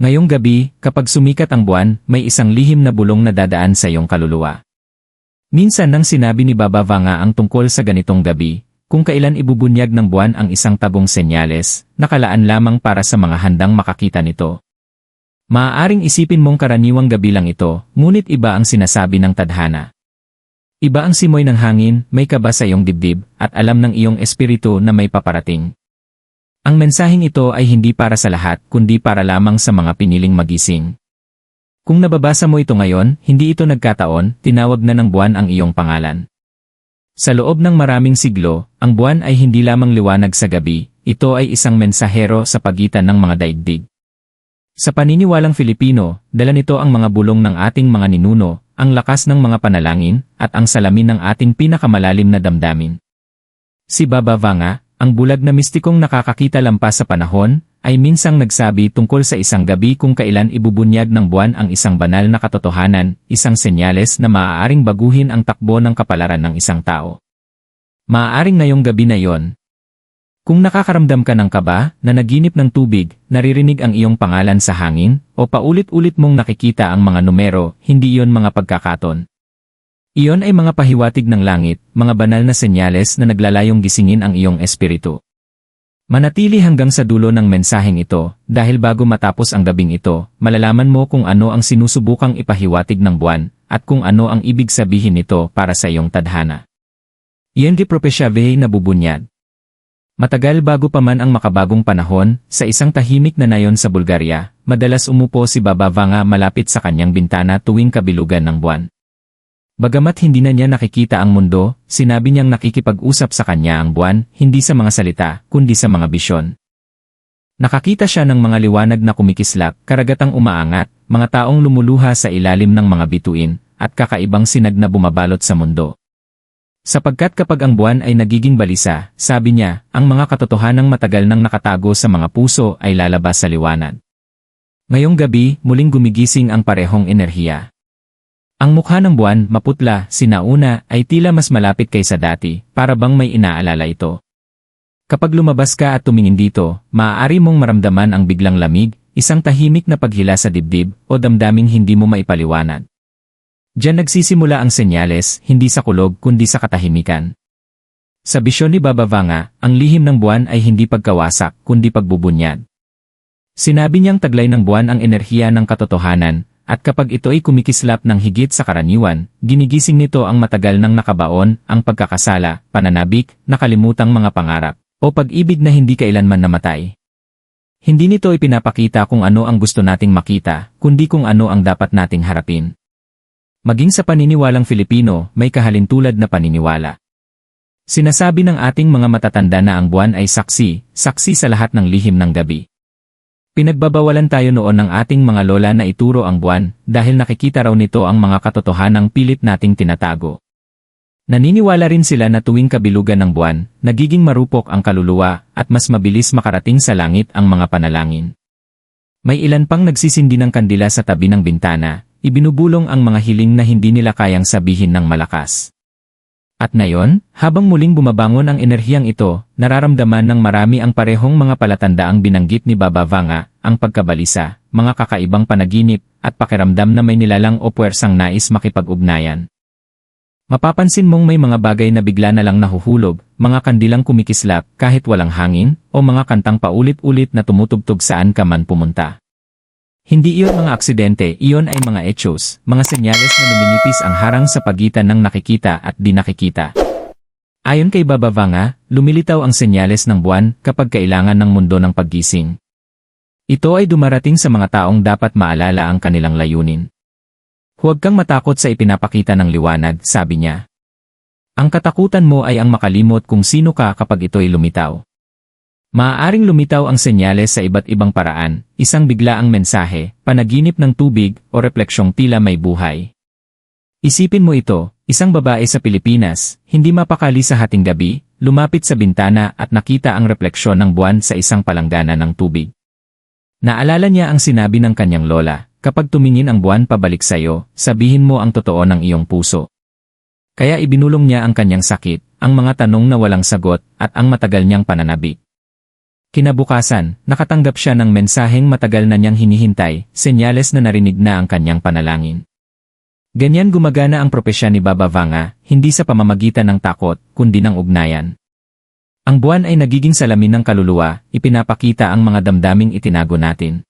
Ngayong gabi, kapag sumikat ang buwan, may isang lihim na bulong na dadaan sa iyong kaluluwa. Minsan nang sinabi ni Baba Vanga ang tungkol sa ganitong gabi, kung kailan ibubunyag ng buwan ang isang tabong senyales, nakalaan lamang para sa mga handang makakita nito. Maaaring isipin mong karaniwang gabi lang ito, ngunit iba ang sinasabi ng tadhana. Iba ang simoy ng hangin, may kaba sa iyong dibdib, at alam ng iyong espiritu na may paparating. Ang mensaheng ito ay hindi para sa lahat, kundi para lamang sa mga piniling magising. Kung nababasa mo ito ngayon, hindi ito nagkataon, tinawag na ng buwan ang iyong pangalan. Sa loob ng maraming siglo, ang buwan ay hindi lamang liwanag sa gabi, ito ay isang mensahero sa pagitan ng mga daigdig. Sa paniniwalang Filipino, dala nito ang mga bulong ng ating mga ninuno, ang lakas ng mga panalangin, at ang salamin ng ating pinakamalalim na damdamin. Si Baba Vanga, ang bulag na mistikong nakakakita lampas sa panahon, ay minsang nagsabi tungkol sa isang gabi kung kailan ibubunyag ng buwan ang isang banal na katotohanan, isang senyales na maaaring baguhin ang takbo ng kapalaran ng isang tao. Maaaring ngayong gabi na yon. Kung nakakaramdam ka ng kaba, na naginip ng tubig, naririnig ang iyong pangalan sa hangin, o paulit-ulit mong nakikita ang mga numero, hindi iyon mga pagkakaton. Iyon ay mga pahiwatig ng langit, mga banal na senyales na naglalayong gisingin ang iyong espiritu. Manatili hanggang sa dulo ng mensaheng ito, dahil bago matapos ang gabing ito, malalaman mo kung ano ang sinusubukang ipahiwatig ng buwan, at kung ano ang ibig sabihin nito para sa iyong tadhana. Iyan di propesyavehe na bubunyag. Matagal bago pa man ang makabagong panahon, sa isang tahimik na nayon sa Bulgaria, madalas umupo si Baba Vanga malapit sa kanyang bintana tuwing kabilugan ng buwan. Bagamat hindi na niya nakikita ang mundo, sinabi niyang nakikipag-usap sa kanya ang buwan, hindi sa mga salita, kundi sa mga bisyon. Nakakita siya ng mga liwanag na kumikislap, karagatang umaangat, mga taong lumuluha sa ilalim ng mga bituin, at kakaibang sinag na bumabalot sa mundo. Sapagkat kapag ang buwan ay nagiging balisa, sabi niya, ang mga katotohanang matagal nang nakatago sa mga puso ay lalabas sa liwanag. Ngayong gabi, muling gumigising ang parehong enerhiya. Ang mukha ng buwan, maputla, sinauna, ay tila mas malapit kaysa dati, para bang may inaalala ito. Kapag lumabas ka at tumingin dito, maaari mong maramdaman ang biglang lamig, isang tahimik na paghila sa dibdib, o damdaming hindi mo maipaliwanag. Diyan nagsisimula ang senyales, hindi sa kulog kundi sa katahimikan. Sa bisyon ni Baba Vanga, ang lihim ng buwan ay hindi pagkawasak, kundi pagbubunyag. Sinabi niyang taglay ng buwan ang enerhiya ng katotohanan, at kapag ito ay kumikislap ng higit sa karaniwan, ginigising nito ang matagal nang nakabaon, ang pagkakasala, pananabik, nakalimutang mga pangarap, o pag-ibig na hindi kailanman namatay. Hindi nito ipinapakita kung ano ang gusto nating makita, kundi kung ano ang dapat nating harapin. Maging sa paniniwalang Filipino, may kahalintulad na paniniwala. Sinasabi ng ating mga matatanda na ang buwan ay saksi, saksi sa lahat ng lihim ng gabi. Pinagbabawalan tayo noon ng ating mga lola na ituro ang buwan dahil nakikita raw nito ang mga katotohanang pilit nating tinatago. Naniniwala rin sila na tuwing kabilugan ng buwan, nagiging marupok ang kaluluwa at mas mabilis makarating sa langit ang mga panalangin. May ilan pang nagsisindi ng kandila sa tabi ng bintana, ibinubulong ang mga hiling na hindi nila kayang sabihin ng malakas. At ngayon, habang muling bumabangon ang enerhiyang ito, nararamdaman ng marami ang parehong mga palatandaang binanggit ni Baba Vanga, ang pagkabalisa, mga kakaibang panaginip, at pakiramdam na may nilalang o puwersang nais makipag-ugnayan. Mapapansin mong may mga bagay na bigla na lang nahuhulog, mga kandilang kumikislap kahit walang hangin, o mga kantang paulit-ulit na tumutugtog saan ka man pumunta. Hindi iyon mga aksidente, iyon ay mga etos, mga senyales na numinipis ang harang sa pagitan ng nakikita at di nakikita. Ayon kay Baba Vanga, lumilitaw ang senyales ng buwan kapag kailangan ng mundo ng paggising. Ito ay dumarating sa mga taong dapat maalala ang kanilang layunin. Huwag kang matakot sa ipinapakita ng liwanag, sabi niya. Ang katakutan mo ay ang makalimot kung sino ka kapag ito'y lumitaw. Maaaring lumitaw ang senyales sa iba't ibang paraan, isang biglaang mensahe, panaginip ng tubig, o refleksyong tila may buhay. Isipin mo ito, isang babae sa Pilipinas, hindi mapakali sa hating gabi, lumapit sa bintana at nakita ang refleksyon ng buwan sa isang palanggana ng tubig. Naalala niya ang sinabi ng kanyang lola, kapag tumingin ang buwan pabalik sa'yo, sabihin mo ang totoo ng iyong puso. Kaya ibinulong niya ang kanyang sakit, ang mga tanong na walang sagot, at ang matagal niyang pananabik. Kinabukasan, nakatanggap siya ng mensaheng matagal na niyang hinihintay, senyales na narinig na ang kanyang panalangin. Ganyan gumagana ang propesya ni Baba Vanga, hindi sa pamamagitan ng takot, kundi ng ugnayan. Ang buwan ay nagiging salamin ng kaluluwa, ipinapakita ang mga damdaming itinago natin.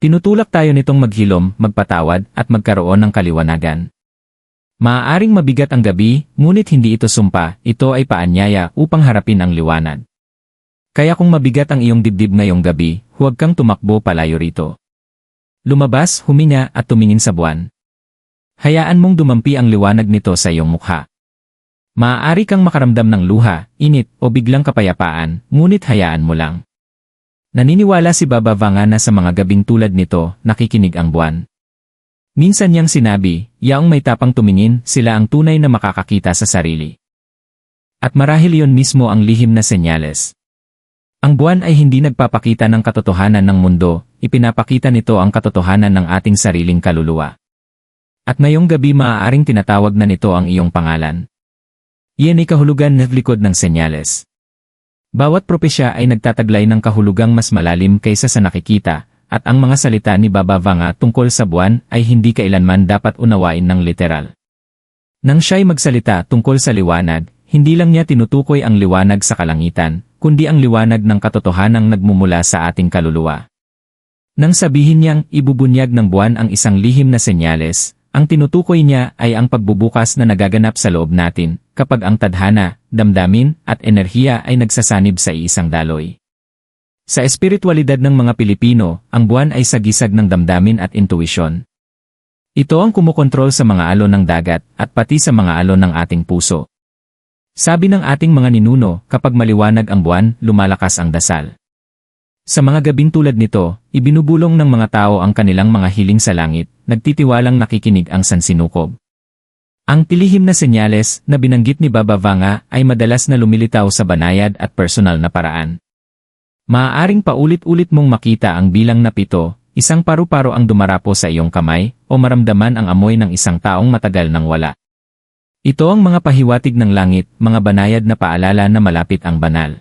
Tinutulak tayo nitong maghilom, magpatawad, at magkaroon ng kaliwanagan. Maaaring mabigat ang gabi, ngunit hindi ito sumpa, ito ay paanyaya upang harapin ang liwanag. Kaya kung mabigat ang iyong dibdib ngayong gabi, huwag kang tumakbo palayo rito. Lumabas, huminga at tumingin sa buwan. Hayaan mong dumampi ang liwanag nito sa iyong mukha. Maaari kang makaramdam ng luha, init o biglang kapayapaan, ngunit hayaan mo lang. Naniniwala si Baba Vanga na sa mga gabing tulad nito, nakikinig ang buwan. Minsan niyang sinabi, yaong may tapang tumingin, sila ang tunay na makakakita sa sarili. At marahil yon mismo ang lihim na senyales. Ang buwan ay hindi nagpapakita ng katotohanan ng mundo, ipinapakita nito ang katotohanan ng ating sariling kaluluwa. At ngayong gabi maaaring tinatawag na nito ang iyong pangalan. Iyan ay kahulugan na likod ng senyales. Bawat propesya ay nagtataglay ng kahulugang mas malalim kaysa sa nakikita, at ang mga salita ni Baba Vanga tungkol sa buwan ay hindi kailanman dapat unawain ng literal. Nang siya'y magsalita tungkol sa liwanag, hindi lang niya tinutukoy ang liwanag sa kalangitan, kundi ang liwanag ng katotohanang nagmumula sa ating kaluluwa. Nang sabihin niyang ibubunyag ng buwan ang isang lihim na senyales, ang tinutukoy niya ay ang pagbubukas na nagaganap sa loob natin, kapag ang tadhana, damdamin, at enerhiya ay nagsasanib sa isang daloy. Sa espiritualidad ng mga Pilipino, ang buwan ay sagisag ng damdamin at intuisyon. Ito ang kumukontrol sa mga alon ng dagat at pati sa mga alon ng ating puso. Sabi ng ating mga ninuno, kapag maliwanag ang buwan, lumalakas ang dasal. Sa mga gabing tulad nito, ibinubulong ng mga tao ang kanilang mga hiling sa langit, nagtitiwalang nakikinig ang sansinukob. Ang tilihim na senyales na binanggit ni Baba Vanga ay madalas na lumilitaw sa banayad at personal na paraan. Maaaring paulit-ulit mong makita ang bilang na pito, isang paru-paro ang dumarapo sa iyong kamay, o maramdaman ang amoy ng isang taong matagal nang wala. Ito ang mga pahiwatig ng langit, mga banayad na paalala na malapit ang banal.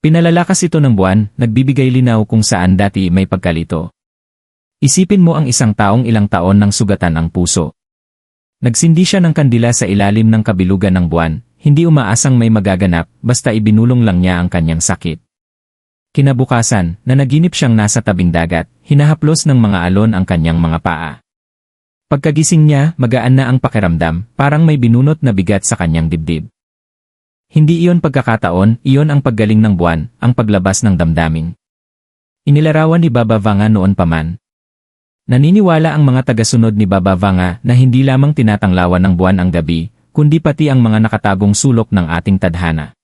Pinalalakas ito ng buwan, nagbibigay linaw kung saan dati may pagkalito. Isipin mo ang isang taong ilang taon nang sugatan ang puso. Nagsindi siya ng kandila sa ilalim ng kabilugan ng buwan, hindi umaasang may magaganap, basta ibinulong lang niya ang kanyang sakit. Kinabukasan, nanaginip siyang nasa tabing dagat, hinahaplos ng mga alon ang kanyang mga paa. Pagkagising niya, magaan na ang pakiramdam, parang may binunot na bigat sa kanyang dibdib. Hindi iyon pagkakataon, iyon ang paggaling ng buwan, ang paglabas ng damdamin. Inilarawan ni Baba Vanga noon pa man. Naniniwala ang mga tagasunod ni Baba Vanga na hindi lamang tinatanglawan ng buwan ang gabi, kundi pati ang mga nakatagong sulok ng ating tadhana.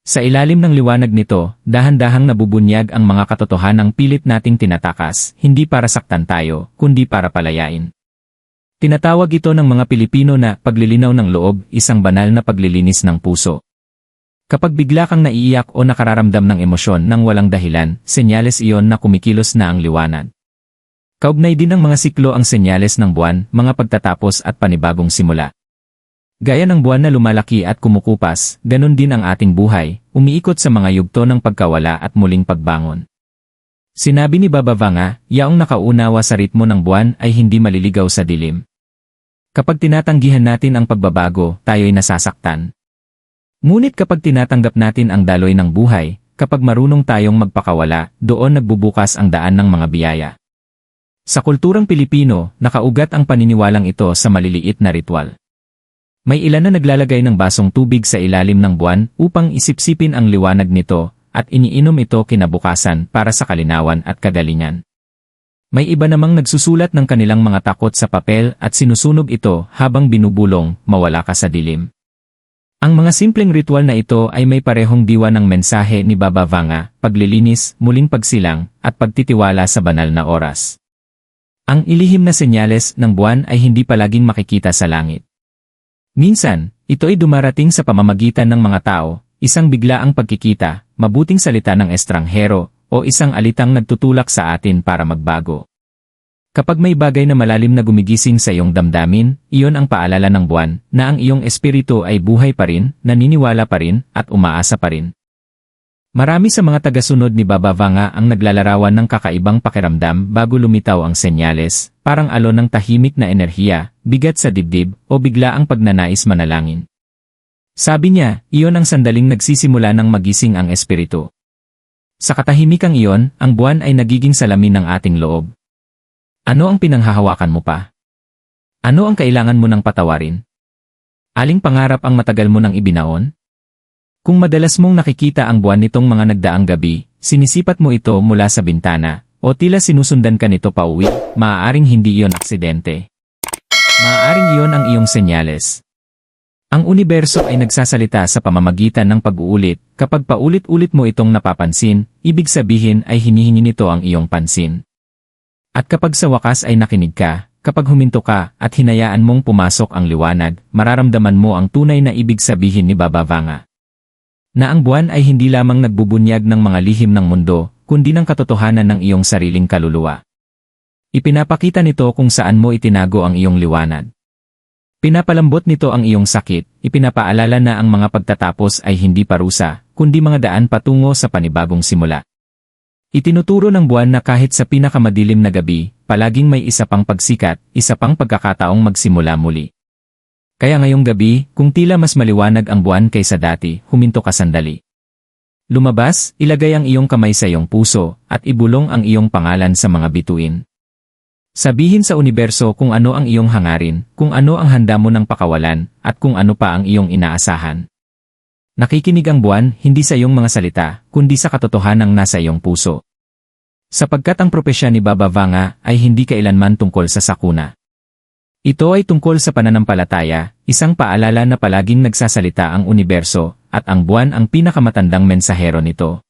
Sa ilalim ng liwanag nito, dahan-dahang nabubunyag ang mga katotohanang pilit nating tinatakas, hindi para saktan tayo, kundi para palayain. Tinatawag ito ng mga Pilipino na paglilinaw ng loob, isang banal na paglilinis ng puso. Kapag bigla kang naiiyak o nakararamdam ng emosyon nang walang dahilan, senyales iyon na kumikilos na ang liwanag. Kaugnay din ng mga siklo ang senyales ng buwan, mga pagtatapos at panibagong simula. Gaya ng buwan na lumalaki at kumukupas, ganun din ang ating buhay, umiikot sa mga yugto ng pagkawala at muling pagbangon. Sinabi ni Baba Vanga, yaong nakaunawa sa ritmo ng buwan ay hindi maliligaw sa dilim. Kapag tinatanggihan natin ang pagbabago, tayo'y nasasaktan. Ngunit kapag tinatanggap natin ang daloy ng buhay, kapag marunong tayong magpakawala, doon nagbubukas ang daan ng mga biyaya. Sa kulturang Pilipino, nakaugat ang paniniwalang ito sa maliliit na ritual. May ilan na naglalagay ng basong tubig sa ilalim ng buwan upang isipsipin ang liwanag nito at iniinom ito kinabukasan para sa kalinawan at kagalingan. May iba namang nagsusulat ng kanilang mga takot sa papel at sinusunog ito habang binubulong, mawala ka sa dilim. Ang mga simpleng ritual na ito ay may parehong diwa ng mensahe ni Baba Vanga, paglilinis, muling pagsilang, at pagtitiwala sa banal na oras. Ang ilihim na senyales ng buwan ay hindi palaging makikita sa langit. Minsan, ito ay dumarating sa pamamagitan ng mga tao, isang biglaang pagkikita, mabuting salita ng estranghero, o isang alitang nagtutulak sa atin para magbago. Kapag may bagay na malalim na gumigising sa iyong damdamin, iyon ang paalala ng buwan na ang iyong espiritu ay buhay pa rin, naniniwala pa rin, at umaasa pa rin. Marami sa mga tagasunod ni Baba Vanga ang naglalarawan ng kakaibang pakiramdam bago lumitaw ang senyales, parang alon ng tahimik na enerhiya, bigat sa dibdib, o bigla ang pagnanais manalangin. Sabi niya, iyon ang sandaling nagsisimula ng magising ang espiritu. Sa katahimikang iyon, ang buwan ay nagiging salamin ng ating loob. Ano ang pinanghahawakan mo pa? Ano ang kailangan mo ng patawarin? Aling pangarap ang matagal mo nang ibinaon? Kung madalas mong nakikita ang buwan nitong mga nagdaang gabi, sinisipat mo ito mula sa bintana, o tila sinusundan ka nito pauwi, maaaring hindi iyon aksidente. Maaaring iyon ang iyong senyales. Ang universo ay nagsasalita sa pamamagitan ng pag-uulit, kapag paulit-ulit mo itong napapansin, ibig sabihin ay hinihingi nito ang iyong pansin. At kapag sa wakas ay nakinig ka, kapag huminto ka at hinayaan mong pumasok ang liwanag, mararamdaman mo ang tunay na ibig sabihin ni Baba Vanga na ang buwan ay hindi lamang nagbubunyag ng mga lihim ng mundo, kundi ng katotohanan ng iyong sariling kaluluwa. Ipinapakita nito kung saan mo itinago ang iyong liwanag. Pinapalambot nito ang iyong sakit, ipinapaalala na ang mga pagtatapos ay hindi parusa, kundi mga daan patungo sa panibagong simula. Itinuturo ng buwan na kahit sa pinakamadilim na gabi, palaging may isa pang pagsikat, isa pang pagkakataong magsimula muli. Kaya ngayong gabi, kung tila mas maliwanag ang buwan kaysa dati, huminto ka sandali. Lumabas, ilagay ang iyong kamay sa iyong puso, at ibulong ang iyong pangalan sa mga bituin. Sabihin sa universo kung ano ang iyong hangarin, kung ano ang handa mo ng pakawalan, at kung ano pa ang iyong inaasahan. Nakikinig ang buwan, hindi sa iyong mga salita, kundi sa katotohanang nasa iyong puso. Sapagkat ang propesya ni Baba Vanga ay hindi kailanman tungkol sa sakuna. Ito ay tungkol sa pananampalataya, isang paalala na palaging nagsasalita ang universo, at ang buwan ang pinakamatandang mensahero nito.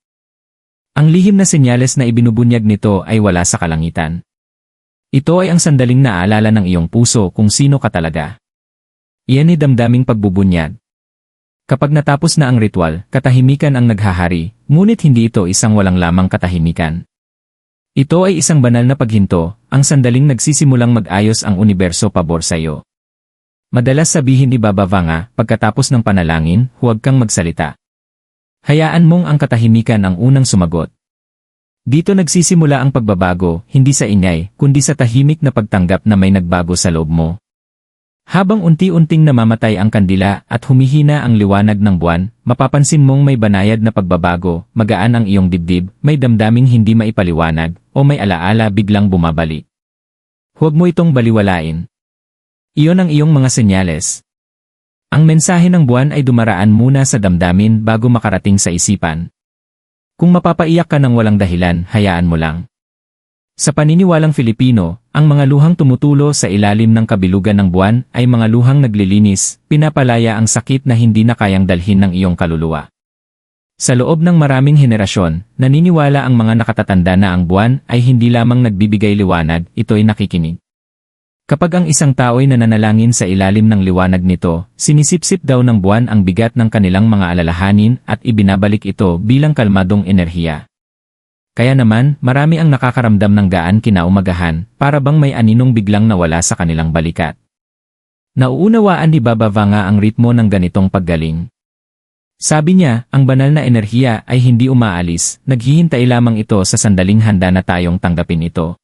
Ang lihim na senyales na ibinubunyag nito ay wala sa kalangitan. Ito ay ang sandaling naalala ng iyong puso kung sino ka talaga. Iyan ay damdaming pagbubunyag. Kapag natapos na ang ritual, katahimikan ang naghahari, ngunit hindi ito isang walang lamang katahimikan. Ito ay isang banal na paghinto, ang sandaling nagsisimulang mag-ayos ang universo pabor sa iyo. Madalas sabihin ni Baba Vanga, pagkatapos ng panalangin, huwag kang magsalita. Hayaan mong ang katahimikan ang unang sumagot. Dito nagsisimula ang pagbabago, hindi sa ingay, kundi sa tahimik na pagtanggap na may nagbago sa loob mo. Habang unti-unting namamatay ang kandila at humihina ang liwanag ng buwan, mapapansin mong may banayad na pagbabago, magaan ang iyong dibdib, may damdaming hindi maipaliwanag, o may alaala biglang bumabalik. Huwag mo itong baliwalain. Iyon ang iyong mga senyales. Ang mensahe ng buwan ay dumaraan muna sa damdamin bago makarating sa isipan. Kung mapapaiyak ka ng walang dahilan, hayaan mo lang. Sa paniniwalang Filipino, ang mga luhang tumutulo sa ilalim ng kabilugan ng buwan ay mga luhang naglilinis, pinapalaya ang sakit na hindi na kayang dalhin ng iyong kaluluwa. Sa loob ng maraming henerasyon, naniniwala ang mga nakatatanda na ang buwan ay hindi lamang nagbibigay liwanag, ito'y nakikinig. Kapag ang isang tao ay nananalangin sa ilalim ng liwanag nito, sinisipsip daw ng buwan ang bigat ng kanilang mga alalahanin at ibinabalik ito bilang kalmadong enerhiya. Kaya naman, marami ang nakakaramdam ng gaan kinaumagahan, para bang may aninong biglang nawala sa kanilang balikat. Nauunawaan ni Baba Vanga ang ritmo ng ganitong paggaling. Sabi niya, ang banal na enerhiya ay hindi umaalis, naghihintay lamang ito sa sandaling handa na tayong tanggapin ito.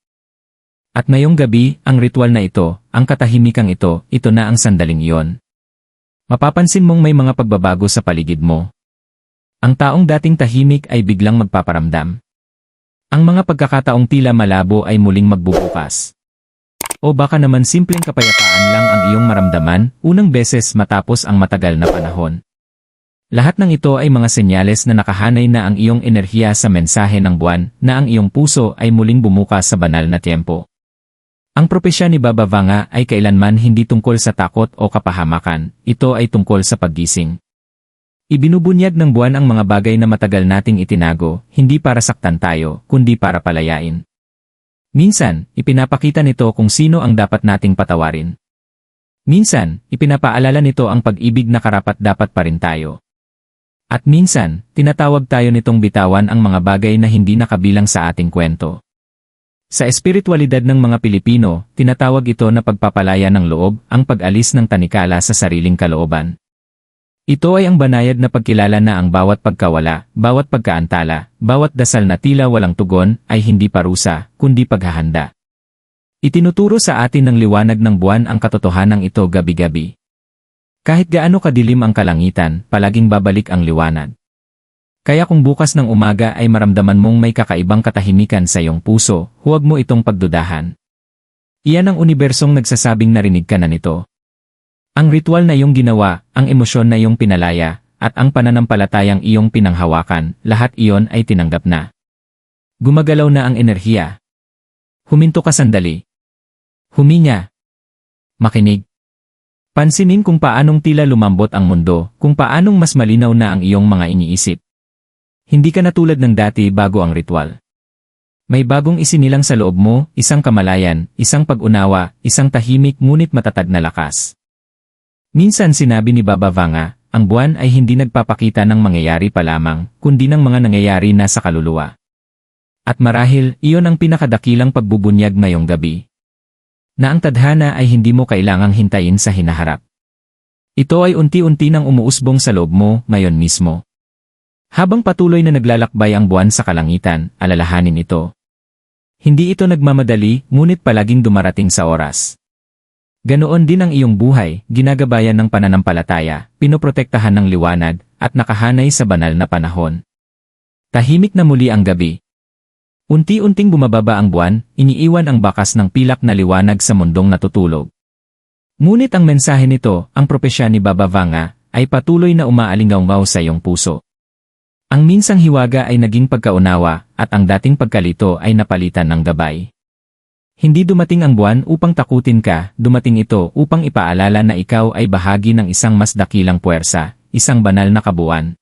At ngayong gabi, ang ritual na ito, ang katahimikang ito, ito na ang sandaling iyon. Mapapansin mong may mga pagbabago sa paligid mo. Ang taong dating tahimik ay biglang magpaparamdam. Ang mga pagkakataong tila malabo ay muling magbubukas. O baka naman simpleng kapayapaan lang ang iyong maramdaman, unang beses matapos ang matagal na panahon. Lahat ng ito ay mga senyales na nakahanay na ang iyong enerhiya sa mensahe ng buwan na ang iyong puso ay muling bumukas sa banal na tiempo. Ang propesya ni Baba Vanga ay kailanman hindi tungkol sa takot o kapahamakan, ito ay tungkol sa paggising. Ibinubunyag ng buwan ang mga bagay na matagal nating itinago, hindi para saktan tayo, kundi para palayain. Minsan, ipinapakita nito kung sino ang dapat nating patawarin. Minsan, ipinapaalala nito ang pag-ibig na karapat-dapat pa rin tayo. At minsan, tinatawag tayo nitong bitawan ang mga bagay na hindi nakabilang sa ating kwento. Sa espiritualidad ng mga Pilipino, tinatawag ito na pagpapalaya ng loob, ang pag-alis ng tanikala sa sariling kalooban. Ito ay ang banayad na pagkilala na ang bawat pagkawala, bawat pagkaantala, bawat dasal na tila walang tugon ay hindi parusa, kundi paghahanda. Itinuturo sa atin ng liwanag ng buwan ang katotohanan ito gabi-gabi. Kahit gaano kadilim ang kalangitan, palaging babalik ang liwanag. Kaya kung bukas ng umaga ay maramdaman mong may kakaibang katahimikan sa iyong puso, huwag mo itong pagdudahan. Iyan ang unibersong nagsasabing narinig ka na nito. Ang ritual na iyong ginawa, ang emosyon na iyong pinalaya, at ang pananampalatayang iyong pinanghawakan, lahat iyon ay tinanggap na. Gumagalaw na ang enerhiya. Huminto ka sandali. Huminga. Makinig. Pansinin kung paanong tila lumambot ang mundo, kung paanong mas malinaw na ang iyong mga iniisip. Hindi ka na tulad ng dati bago ang ritual. May bagong isinilang sa loob mo, isang kamalayan, isang pag-unawa, isang tahimik ngunit matatag na lakas. Minsan sinabi ni Baba Vanga, ang buwan ay hindi nagpapakita ng mangyayari pa lamang, kundi ng mga nangyayari na sa kaluluwa. At marahil, iyon ang pinakadakilang pagbubunyag ngayong gabi. Na ang tadhana ay hindi mo kailangang hintayin sa hinaharap. Ito ay unti-unti nang umuusbong sa loob mo ngayon mismo. Habang patuloy na naglalakbay ang buwan sa kalangitan, alalahanin ito. Hindi ito nagmamadali, ngunit palaging dumarating sa oras. Ganoon din ang iyong buhay, ginagabayan ng pananampalataya, pinoprotektahan ng liwanag, at nakahanay sa banal na panahon. Tahimik na muli ang gabi. Unti-unting bumababa ang buwan, iniiwan ang bakas ng pilak na liwanag sa mundong natutulog. Ngunit ang mensahe nito, ang propesya ni Baba Vanga, ay patuloy na umaalingaw sa iyong puso. Ang minsang hiwaga ay naging pagkaunawa, at ang dating pagkalito ay napalitan ng gabay. Hindi dumating ang buwan upang takutin ka, dumating ito upang ipaalala na ikaw ay bahagi ng isang mas dakilang puwersa, isang banal na kabuuan.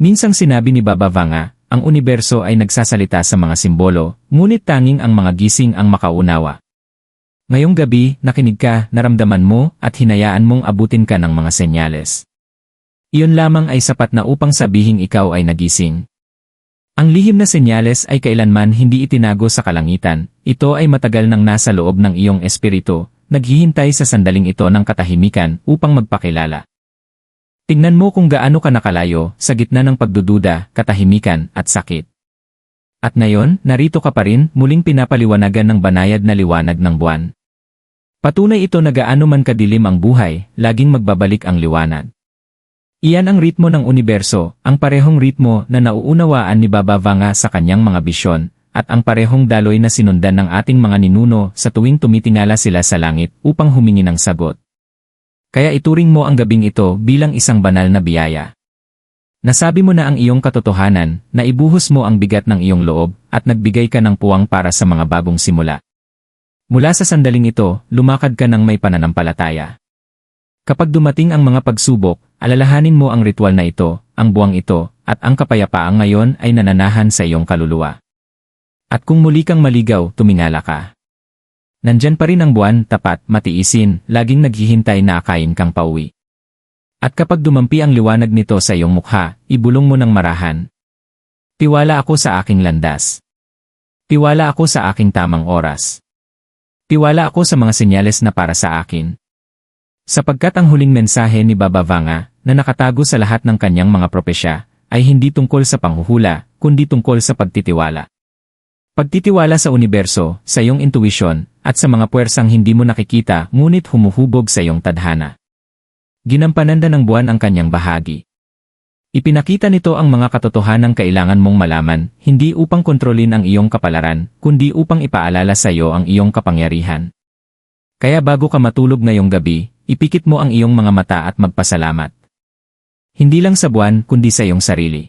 Minsang sinabi ni Baba Vanga, ang universo ay nagsasalita sa mga simbolo, ngunit tanging ang mga gising ang makaunawa. Ngayong gabi, nakinig ka, naramdaman mo, at hinayaan mong abutin ka ng mga senyales. Iyon lamang ay sapat na upang sabihing ikaw ay nagising. Ang lihim na senyales ay kailanman hindi itinago sa kalangitan, ito ay matagal nang nasa loob ng iyong espiritu, naghihintay sa sandaling ito ng katahimikan upang magpakilala. Tingnan mo kung gaano ka nakalayo sa gitna ng pagdududa, katahimikan at sakit. At ngayon, narito ka pa rin, muling pinapaliwanagan ng banayad na liwanag ng buwan. Patunay ito na gaano man kadilim ang buhay, laging magbabalik ang liwanag. Iyan ang ritmo ng universo, ang parehong ritmo na nauunawaan ni Baba Vanga sa kanyang mga bisyon, at ang parehong daloy na sinundan ng ating mga ninuno sa tuwing tumitingala sila sa langit upang humingi ng sagot. Kaya ituring mo ang gabing ito bilang isang banal na biyaya. Nasabi mo na ang iyong katotohanan, na ibuhos mo ang bigat ng iyong loob, at nagbigay ka ng puwang para sa mga bagong simula. Mula sa sandaling ito, lumakad ka ng may pananampalataya. Kapag dumating ang mga pagsubok, alalahanin mo ang ritual na ito, ang buwang ito, at ang kapayapaang ngayon ay nananahan sa iyong kaluluwa. At kung muli kang maligaw, tumingala ka. Nandyan pa rin ang buwan, tapat, matiisin, laging naghihintay na akayin kang pauwi. At kapag dumampi ang liwanag nito sa iyong mukha, ibulong mo ng marahan. Tiwala ako sa aking landas. Tiwala ako sa aking tamang oras. Tiwala ako sa mga senyales na para sa akin. Sapagkat ang huling mensahe ni Baba Vanga, na nakatago sa lahat ng kanyang mga propesya, ay hindi tungkol sa panghuhula, kundi tungkol sa pagtitiwala. Pagtitiwala sa universo, sa iyong intuisyon, at sa mga puwersang hindi mo nakikita ngunit humuhubog sa iyong tadhana. Ginampanan ng buwan ang kanyang bahagi. Ipinakita nito ang mga katotohanang kailangan mong malaman, hindi upang kontrolin ang iyong kapalaran, kundi upang ipaalala sa iyo ang iyong kapangyarihan. Kaya bago ka matulog ngayong gabi, Ipikit mo ang iyong mga mata at magpasalamat. Hindi lang sa buwan kundi sa iyong sarili.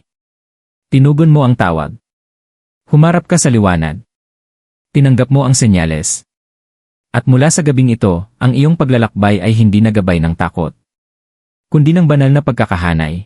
Tinugon mo ang tawag. Humarap ka sa liwanag. Tinanggap mo ang senyales. At mula sa gabing ito, ang iyong paglalakbay ay hindi nagabay ng takot. Kundi ng banal na pagkakahanay.